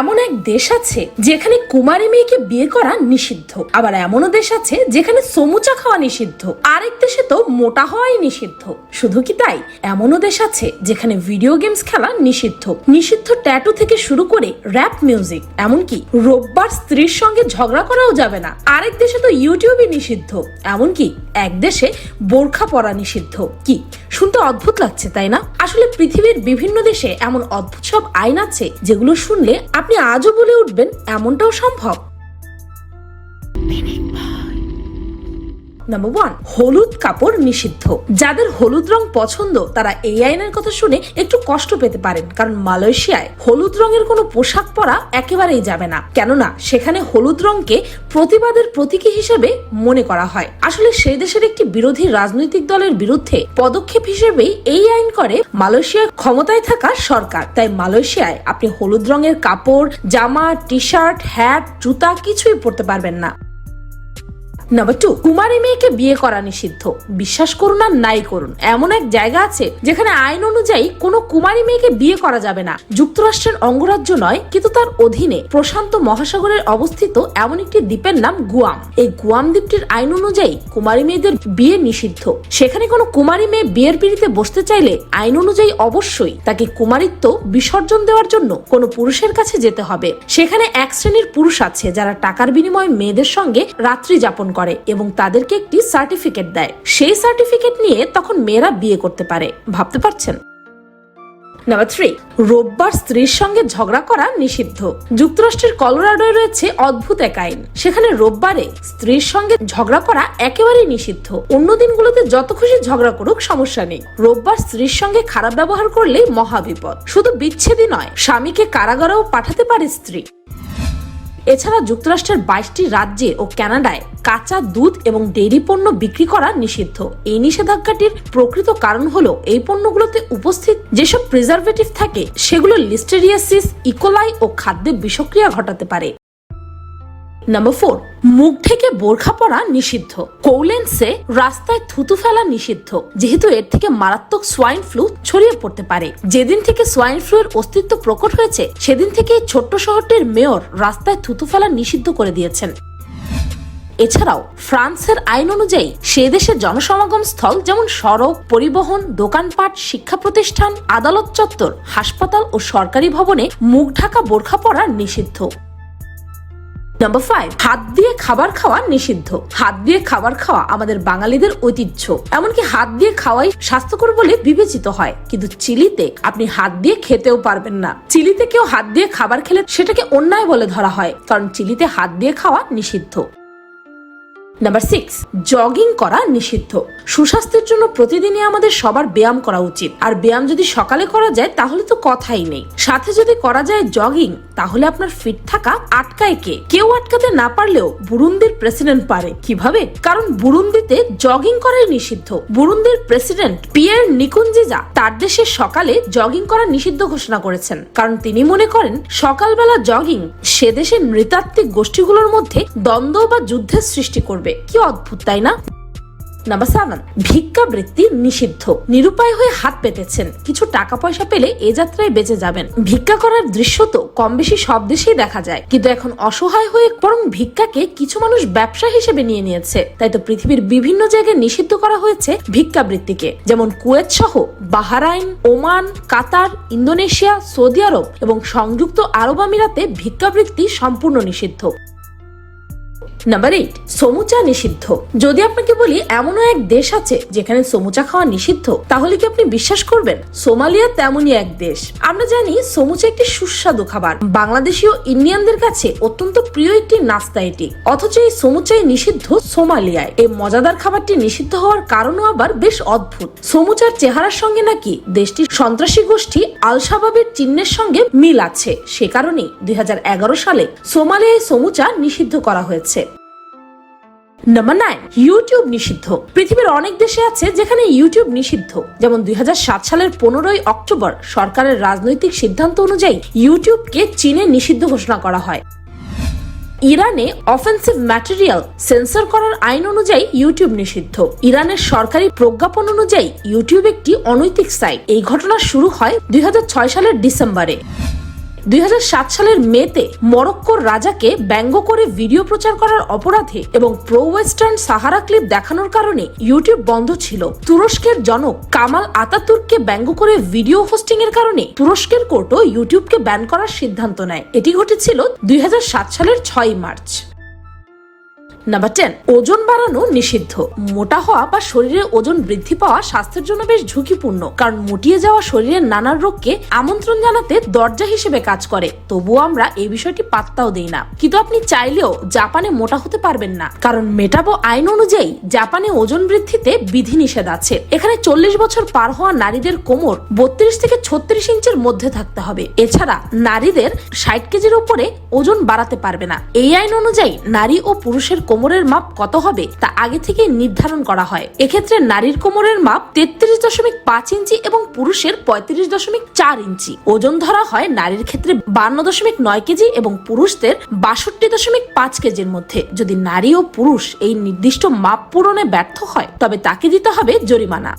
এমন এক দেশ আছে যেখানে কুমারী মেয়েকে বিয়ে করা নিষিদ্ধ। আবার এমনও দেশ আছে যেখানে সমুচা খাওয়া নিষিদ্ধ। আরেক দেশে তো মোটা হওয়াই নিষিদ্ধ। শুধু কি তাই? এমনও দেশ আছে যেখানে ভিডিও গেমস খেলা নিষিদ্ধ। নিষিদ্ধ ট্যাটু থেকে শুরু করে র্যাপ মিউজিক এমনকি রোববার স্ত্রীর সঙ্গে ঝগড়া করাও যাবে না। আরেক দেশে তো ইউটিউবই নিষিদ্ধ। এমনকি এক দেশে বোরখা পরা নিষিদ্ধ। কি? শুনতে অদ্ভুত লাগছে, তাই না? আসলে পৃথিবীর বিভিন্ন দেশে এমন অদ্ভুত সব আইন আছে, যেগুলো শুনলে আপনি আজও বলে উঠবেন, এমনটাও সম্ভব। নাম্বার ওয়ান হলুদ কাপড় নিষিদ্ধ। যাদের হলুদ রং পছন্দ, তারা এই আইনের কথা শুনে একটু কষ্ট পেতে পারেন, কারণ মালয়েশিয়ায় হলুদ রঙের কোনো পোশাক পরা একেবারেই যাবে না। কেননা, সেখানে হলুদ রংকে প্রতিবাদের প্রতীকী হিসেবে মনে করা হয়। আসলে সেই দেশের একটি বিরোধী রাজনৈতিক দলের বিরুদ্ধে পদক্ষেপ হিসেবেই এই আইন করে মালয়েশিয়ার ক্ষমতায় থাকা সরকার। তাই মালয়েশিয়ায় আপনি হলুদ রঙের কাপড়, জামা টি শার্ট হ্যাট জুতা কিছুই পরতে পারবেন না। নাম্বার টু কুমারী মেয়েকে বিয়ে করা নিষিদ্ধ। বিশ্বাস করুন আর নাই করুন। এমন এক জায়গা আছে যেখানে আইন অনুযায়ী কোনো কুমারী মেয়েকে বিয়ে করা যাবে না। যুক্তরাষ্ট্রের অঙ্গরাজ্য নয়, কিন্তু তার অধীনে প্রশান্ত মহাসাগরের অবস্থিত এমন একটি দ্বীপের নাম গুয়াম। এই গুয়াম দ্বীপটির আইন অনুযায়ী কুমারী মেয়েদের বিয়ে নিষিদ্ধ। সেখানে কোনো কুমারী মেয়ে বিয়ের পিড়িতে বসতে চাইলে আইন অনুযায়ী অবশ্যই তাকে কুমারিত্ব বিসর্জন দেওয়ার জন্য কোনো পুরুষের কাছে যেতে হবে। সেখানে এক শ্রেণির পুরুষ আছে যারা টাকার বিনিময়ে মেয়েদের সঙ্গে রাত্রি যাপন করে এবং তাদেরকে একটি সার্টিফিকেট দেয়। সেই সার্টিফিকেট নিয়ে তখন মেয়েরা বিয়ে করতে পারে। ভাবতে পারছেন? নাম্বার থ্রি রোববার স্ত্রীর সঙ্গে ঝগড়া করা নিষিদ্ধ। যুক্তরাষ্ট্রের কলোরাডোয় রয়েছে অদ্ভুত এক আইন। সেখানে রোববারে স্ত্রীর সঙ্গে ঝগড়া করা একেবারেই নিষিদ্ধ। অন্য দিনগুলোতে যত খুশি ঝগড়া করুক, সমস্যা নেই। রোববার স্ত্রীর সঙ্গে খারাপ ব্যবহার করলেই মহাবিপদ শুধু বিচ্ছেদই নয়, স্বামীকে কারাগারেও পাঠাতে পারে স্ত্রী। এছাড়া যুক্তরাষ্ট্রের বাইশটি রাজ্যে ও কানাডায় কাঁচা দুধ এবং ডেইরি পণ্য বিক্রি করা নিষিদ্ধ। এই নিষেধাজ্ঞাটির প্রকৃত কারণ হলো এই পণ্যগুলোতে উপস্থিত যেসব প্রিজার্ভেটিভ থাকে, সেগুলো লিস্টেরিয়াসিস ইকোলাই ও খাদ্যে বিষক্রিয়া ঘটাতে পারে। নাম্বার ফোর মুখ থেকে বোরখা পরা নিষিদ্ধ। কৌলেন্সে রাস্তায় থুতু ফেলা নিষিদ্ধ। যেহেতু এর থেকে মারাত্মক সোয়াইন ফ্লু ছড়িয়ে পড়তে পারে। যেদিন থেকে সোয়াইন ফ্লু এর অস্তিত্ব প্রকট হয়েছে, সেদিন থেকে ছোট্ট শহরটির মেয়র রাস্তায় থুতু ফেলা নিষিদ্ধ করে দিয়েছেন। এছাড়াও, ফ্রান্সের আইন অনুযায়ী, সে দেশের জনসমাগম স্থল যেমন সড়ক, পরিবহন, দোকানপাট, শিক্ষা প্রতিষ্ঠান, আদালত চত্বর, হাসপাতাল ও সরকারি ভবনে মুখ ঢাকা বোরখা পরা নিষিদ্ধ। নাম্বার ফাইভ হাত দিয়ে খাবার খাওয়া নিষিদ্ধ। হাত দিয়ে খাবার খাওয়া আমাদের বাঙালিদের ঐতিহ্য। এমনকি হাত দিয়ে খাওয়াই স্বাস্থ্যকর বলে বিবেচিত হয়। কিন্তু চিলিতে আপনি হাত দিয়ে খেতেও পারবেন না। চিলিতে কেউ হাত দিয়ে খাবার খেলে সেটাকে অন্যায় বলে ধরা হয়। কারণ চিলিতে হাত দিয়ে খাওয়া নিষিদ্ধ। নাম্বার সিক্স জগিং করা নিষিদ্ধ। সুস্বাস্থ্যের জন্য প্রতিদিনই আমাদের সবার ব্যায়াম করা উচিত। আর ব্যায়াম যদি সকালে করা যায়, তাহলে তো কথাই নেই। সাথে যদি করা যায় জগিং তাহলে আপনার ফিট থাকা আটকায় কে? কেউ আটকাতে না পারলেও বুরুন্দির প্রেসিডেন্ট পারে। কীভাবে? কারণ বুরুন্দিতে জগিং করাই নিষিদ্ধ। বুরুন্দির প্রেসিডেন্ট পিয়ের নিকুঞ্জিজা তার দেশে সকালে জগিং করা নিষিদ্ধ ঘোষণা করেছেন। কারণ তিনি মনে করেন, সকালবেলা জগিং সে দেশের নৃতাত্ত্বিক গোষ্ঠীগুলোর মধ্যে দ্বন্দ্ব বা যুদ্ধের সৃষ্টি করবে। কি অদ্ভুত, তাই না? নাম্বার সেভেন ভিক্ষাবৃত্তি নিষিদ্ধ। নিরুপায় হয়ে হাত পেতেছেন। কিছু টাকা পয়সা পেলে এ যাত্রায় বেঁচে যাবেন। ভিক্ষা করার দৃশ্য তো কম বেশি সব দেশেই দেখা যায়। কিন্তু এখন অসহায় হয়ে বরং ভিক্ষাকে কিছু মানুষ ব্যবসা হিসেবে নিয়ে নিয়েছে। তাই তো পৃথিবীর বিভিন্ন জায়গায় নিষিদ্ধ করা হয়েছে ভিক্ষাবৃত্তিকে যেমন কুয়েত সহ Bahrain, Oman, Qatar, Indonesia, Saudi Arab এবং সংযুক্ত আরব আমিরাতে ভিক্ষাবৃত্তি সম্পূর্ণ নিষিদ্ধ। নাম্বার এইট সমুচা নিষিদ্ধ। যদি আপনাকে বলি এমনও এক দেশ আছে যেখানে সমুচা খাওয়া নিষিদ্ধ, তাহলে কি আপনি বিশ্বাস করবেন? সোমালিয়া তেমনই এক দেশ। আমরা জানি সমুচা একটি সুস্বাদু খাবার। বাংলাদেশি ও ইন্ডিয়ানদের কাছে অত্যন্ত প্রিয় একটি নাস্তা এটি। অথচ এই সমুচাই নিষিদ্ধ সোমালিয়ায়। এই মজাদার খাবারটি নিষিদ্ধ হওয়ার কারণও আবার বেশ অদ্ভুত। সমুচার চেহারার সঙ্গে নাকি দেশটির সন্ত্রাসী গোষ্ঠী আল শাবাবের চিহ্নের সঙ্গে মিল আছে। সে কারণেই দুই সালে সোমালিয়ায় সমুচা নিষিদ্ধ করা হয়েছে। নাম্বার নাইন ইউটিউব নিষিদ্ধ। পৃথিবীর অনেক দেশে আছে যেখানে ইউটিউব নিষিদ্ধ। যেমন দু হাজার সাত সালের পনেরোই অক্টোবর সরকারের রাজনৈতিক সিদ্ধান্ত অনুযায়ী ইউটিউবকে চীনে নিষিদ্ধ ঘোষণা করা হয়। ইরানে অফেন্সিভ ম্যাটেরিয়াল সেন্সর করার আইন অনুযায়ী ইউটিউব নিষিদ্ধ। ইরানের সরকারি প্রজ্ঞাপন অনুযায়ী ইউটিউব একটি অনৈতিক সাইট এই ঘটনা শুরু হয় দুই হাজার ছয় সালের ডিসেম্বরে। দু হাজার সাত সালের মেতে মরক্কোর রাজাকে ব্যঙ্গ করে ভিডিও প্রচার করার অপরাধে এবং প্রো ওয়েস্টার্ন সাহারা ক্লিপ দেখানোর কারণে ইউটিউব বন্ধ ছিল। তুরস্কের জনক কামাল আতাতুর্ককে ব্যঙ্গ করে ভিডিও হোস্টিং এর কারণে তুরস্কের কোর্টও ইউটিউবকে ব্যান করার সিদ্ধান্ত নেয়। এটি ঘটেছিল দুই হাজার সাত সালের ছয় মার্চ। নাম্বার টেন ওজন বাড়ানো নিষিদ্ধ। মোটা হওয়া বা শরীরে ওজন বৃদ্ধি পাওয়া স্বাস্থ্যের জন্য বেশ ঝুঁকিপূর্ণ, কারণ মুটিয়ে যাওয়া শরীরের নানান রোগকে আমন্ত্রণ জানাতে দরজা হিসেবে কাজ করে। তবুও আমরা এই বিষয়টি পাত্তাও দেই না। কিন্তু আপনি চাইলেও জাপানে মোটা হতে পারবেন না, কারণ মেটাবো আইন অনুযায়ী জাপানে ওজন বৃদ্ধিতে বিধিনিষেধ আছে। এখানে চল্লিশ বছর পার হওয়া নারীদের কোমর বত্রিশ থেকে ছত্রিশ ইঞ্চের মধ্যে থাকতে হবে। এছাড়া নারীদের ষাট কেজির উপরে ওজন বাড়াতে পারবে না। এই আইন অনুযায়ী নারী ও পুরুষের কোমরের মাপ কত হবে তা আগে থেকে নির্ধারণ করা হয়। এক্ষেত্রে নারীর কোমরের মাপ তেত্রিশ দশমিক পাঁচ ইঞ্চি এবং পুরুষের পঁয়ত্রিশ দশমিক চার ইঞ্চি। ওজন ধরা হয় নারীর ক্ষেত্রে বান্ন দশমিক নয় কেজি এবং পুরুষদের বাষট্টি দশমিক পাঁচ কেজির মধ্যে। যদি নারী ও পুরুষ এই নির্দিষ্ট মাপ পূরণে ব্যর্থ হয়, তবে তাকে দিতে হবে জরিমানা।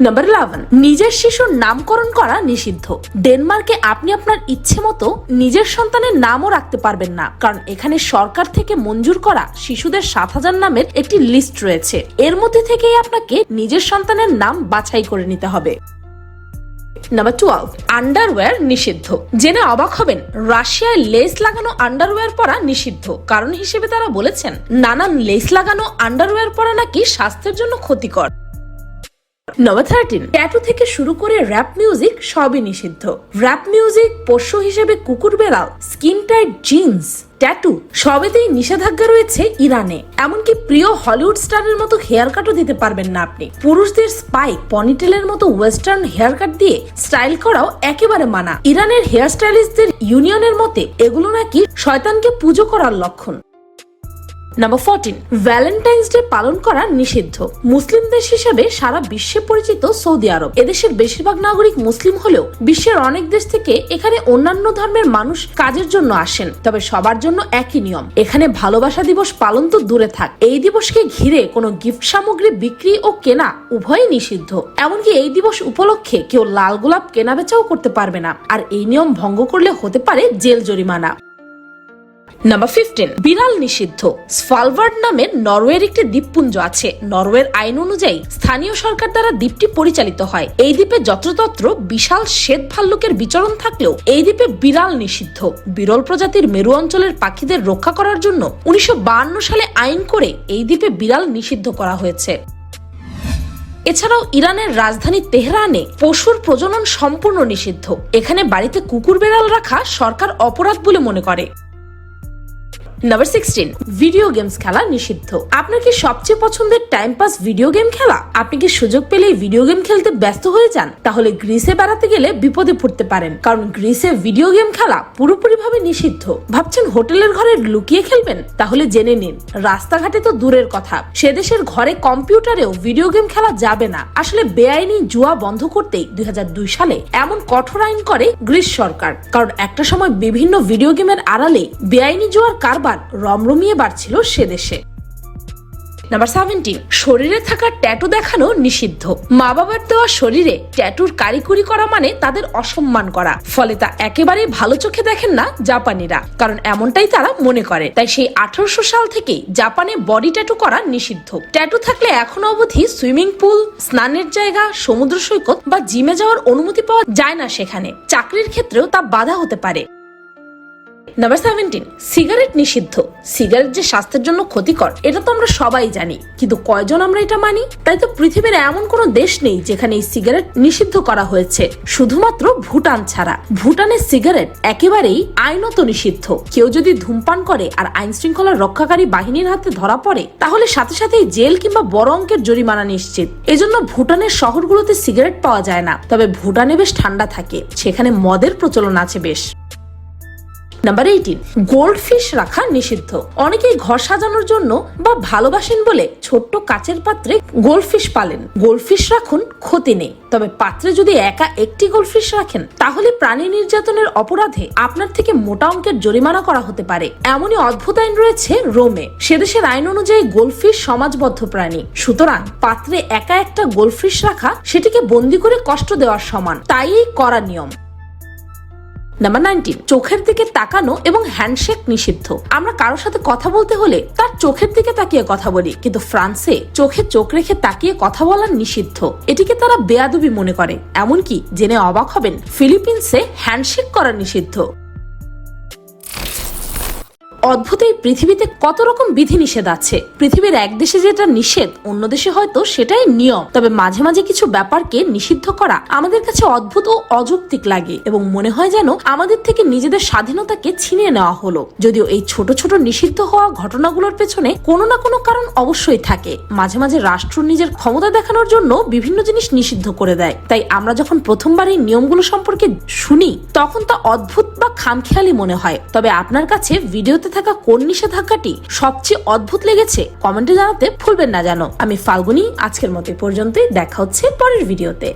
নাম্বার ইলেভেন নিজের শিশুর নামকরণ করা নিষিদ্ধ। ডেনমার্কে আপনি আপনার ইচ্ছে মতো নিজের সন্তানের নামও রাখতে পারবেন না। কারণ এখানে সরকার থেকে মঞ্জুর করা শিশুদের সাত হাজার নামের একটি লিস্ট রয়েছে। এর মধ্যে থেকেই আপনাকে নিজের সন্তানের নাম বাছাই করে নিতে হবে। নাম্বার টুয়েলভ আন্ডারওয়্যার নিষিদ্ধ। জেনে অবাক হবেন, রাশিয়ায় লেস লাগানো আন্ডারওয়্যার পরা নিষিদ্ধ। কারণ হিসেবে তারা বলেছেন, নানান লেস লাগানো আন্ডারওয়্যার পরা নাকি স্বাস্থ্যের জন্য ক্ষতিকর। নাম্বার থার্টিন ট্যাটু থেকে শুরু করে র্যাপ মিউজিক সবই নিষিদ্ধ। র্যাপ মিউজিক পোষ্য হিসেবে কুকুর বেড়াল স্কিন টাইট জিন্স ট্যাটু সবেতেই নিষেধাজ্ঞা রয়েছে ইরানে। এমনকি প্রিয় হলিউড স্টারের মতো হেয়ার কাটও দিতে পারবেন না আপনি। পুরুষদের স্পাইক পনিটেলের মতো ওয়েস্টার্ন হেয়ার কাট দিয়ে স্টাইল করাও একেবারে মানা। ইরানের হেয়ার স্টাইলিস্টদের ইউনিয়নের মতে এগুলো নাকি শয়তানকে পুজো করার লক্ষণ। নাম্বার ফোরটিন ভ্যালেন্টাইন্স ডে পালন করা নিষিদ্ধ। মুসলিম দেশ হিসেবে সারা বিশ্বে পরিচিত সৌদি আরব। এদেশের বেশিরভাগ নাগরিক মুসলিম হলেও বিশ্বের অনেক দেশ থেকে এখানে অন্যান্য ধর্মের মানুষ কাজের জন্য আসেন। তবে সবার জন্য একই নিয়ম। এখানে ভালোবাসা দিবস পালন তো দূরে থাক। এই দিবসকে ঘিরে কোনো গিফট সামগ্রী বিক্রি ও কেনা উভয়ই নিষিদ্ধ। এমনকি এই দিবস উপলক্ষে কেউ লাল গোলাপ কেনা বেচাও করতে পারবে না। আর এই নিয়ম ভঙ্গ করলে হতে পারে জেল জরিমানা। নাম্বার ফিফটিন বিড়াল নিষিদ্ধ স্ফালবার্ড নামের নরওয়ের একটি দ্বীপপুঞ্জ আছে। নরওয়ের আইন অনুযায়ী স্থানীয় সরকার দ্বারা দ্বীপটি পরিচালিত হয়। এই দ্বীপে যত্রতত্র বিশাল শ্বেত ভাল্লুকের বিচরণ থাকলেও এই দ্বীপে বিড়াল নিষিদ্ধ। বিরল প্রজাতির মেরু অঞ্চলের পাখিদের রক্ষা করার জন্য উনিশশো সালে আইন করে এই দ্বীপে বিড়াল নিষিদ্ধ করা হয়েছে। এছাড়াও ইরানের রাজধানী তেহরানে পশুর প্রজনন সম্পূর্ণ নিষিদ্ধ। এখানে বাড়িতে কুকুর বেড়াল রাখা সরকার অপরাধ বলে মনে করে। নাম্বার সিক্সটিন ভিডিও গেমস খেলা নিষিদ্ধ। আপনার কি সবচেয়ে পছন্দের টাইম পাস ভিডিও গেম খেলা? আপনি কি সুযোগ পেলেই ভিডিও গেম খেলতে ব্যস্ত হয়ে যান? তাহলে গ্রিসে বেড়াতে গেলে বিপদে পড়তে পারেন। কারণ গ্রিসে ভিডিও গেম খেলা পুরোপুরি ভাবে নিষিদ্ধ। ভাবছেন হোটেলের ঘরে লুকিয়ে খেলবেন? তাহলে জেনে নিন, রাস্তাঘাটে তো দূরের কথা। সে দেশের ঘরে কম্পিউটারেও ভিডিও গেম খেলা যাবে না। আসলে বেআইনি জুয়া বন্ধ করতেই দুই হাজার দুই সালে এমন কঠোর আইন করে গ্রিস সরকার। কারণ একটা সময় বিভিন্ন ভিডিও গেমের আড়ালে বেআইনি জুয়ার কারবার রমরমিয়ে বাড়ছিল সে দেশে। নাম্বার সেভেন্টিন শরীরে থাকা ট্যাটু দেখানো নিষিদ্ধ। মা বাবার দেওয়া শরীরে ট্যাটুর কারিকুরি করা মানে তাদের অসম্মান করা। ফলে তা একেবারেই ভালো চোখে দেখেন না জাপানিরা, কারণ এমনটাই তারা মনে করে। তাই সেই আঠারোশো সাল থেকেই জাপানে বডি ট্যাটু করা নিষিদ্ধ। ট্যাটু থাকলে এখনও অবধি সুইমিং পুল, স্নানের জায়গা, সমুদ্র সৈকত বা জিমে যাওয়ার অনুমতি পাওয়া যায় না সেখানে। চাকরির ক্ষেত্রেও তা বাধা হতে পারে। নাম্বার সেভেন্টিন সিগারেট নিষিদ্ধ। সিগারেট যে স্বাস্থ্যের জন্য ক্ষতিকর, এটা তো আমরা সবাই জানি। কিন্তু কয়জন আমরা এটা মানি? তাই তো পৃথিবীর এমন কোনো দেশ নেই যেখানে এই সিগারেট নিষিদ্ধ করা হয়েছে। শুধুমাত্র ভুটান ছাড়া। ভুটানের সিগারেট একেবারেই আইনত নিষিদ্ধ। কেউ যদি ধূমপান করে আর আইন শৃঙ্খলা রক্ষাকারী বাহিনীর হাতে ধরা পড়ে, তাহলে সাথে সাথেই জেল কিংবা বড় অঙ্কের জরিমানা নিশ্চিত। এজন্য ভুটানের শহরগুলোতে সিগারেট পাওয়া যায় না। তবে ভুটানে বেশ ঠান্ডা থাকে। সেখানে মদের প্রচলন আছে বেশ। নাম্বার এইটিন গোল্ড ফিশ রাখা নিষিদ্ধ। অনেকেই ঘর সাজানোর জন্য বা ভালোবাসেন বলে ছোট্ট কাচের পাত্রে গোল্ডফিশ পালেন। গোল্ড ফিশ রাখুন ক্ষতি নেই। তবে পাত্রে যদি একা একটি গোল্ড ফিশ রাখেন, তাহলে প্রাণী নির্যাতনের অপরাধে আপনার থেকে মোটা অঙ্কের জরিমানা করা হতে পারে। এমনই অদ্ভুত আইন রয়েছে রোমে। সেদেশের আইন অনুযায়ী গোল্ডফিশ সমাজবদ্ধ প্রাণী। সুতরাং পাত্রে একা একটা গোল্ডফিশ রাখা সেটিকে বন্দি করে কষ্ট দেওয়ার সমান। তাই করা নিয়ম। নাম্বার নাইনটিন চোখের দিকে তাকানো এবং হ্যান্ডশেক নিষিদ্ধ। আমরা কারোর সাথে কথা বলতে হলে তার চোখের দিকে তাকিয়ে কথা বলি, কিন্তু ফ্রান্সে চোখে চোখ রেখে তাকিয়ে কথা বলার নিষিদ্ধ। এটিকে তারা বেয়াদবি মনে করে, এমনকি জেনে অবাক হবেন, ফিলিপিন্সে হ্যান্ডশেক করা নিষিদ্ধ। অদ্ভুত এই পৃথিবীতে কত রকম বিধি নিষেধ আছে? পৃথিবীর এক দেশে যেটা নিষেধ, অন্য দেশে হয়তো সেটাই নিয়ম। তবে মাঝে মাঝে কিছু ব্যাপারকে নিষিদ্ধ করা আমাদের কাছে অদ্ভুত ও অযৌক্তিক লাগে এবং মনে হয় যেন আমাদের থেকে নিজেদের স্বাধীনতাকে ছিনিয়ে নেওয়া হলো। যদিও এই ছোট ছোট নিষিদ্ধ হওয়া ঘটনাগুলোর পেছনে কোনো না কোনো কারণ অবশ্যই থাকে। মাঝে মাঝে রাষ্ট্র নিজের ক্ষমতা দেখানোর জন্য বিভিন্ন জিনিস নিষিদ্ধ করে দেয়। তাই আমরা যখন প্রথমবার এই নিয়মগুলো সম্পর্কে শুনি, তখন তা অদ্ভুত বা খামখেয়ালি মনে হয়। তবে আপনার কাছে ভিডিওতে থাকা কোন নিষেধাজ্ঞাটি সবচেয়ে অদ্ভুত লেগেছে কমেন্টে জানাতে ভুলবেন না জানো আমি ফাল্গুনি, আজকের মতো পর্যন্ত পর্যন্তই। দেখা হচ্ছে পরের ভিডিওতে।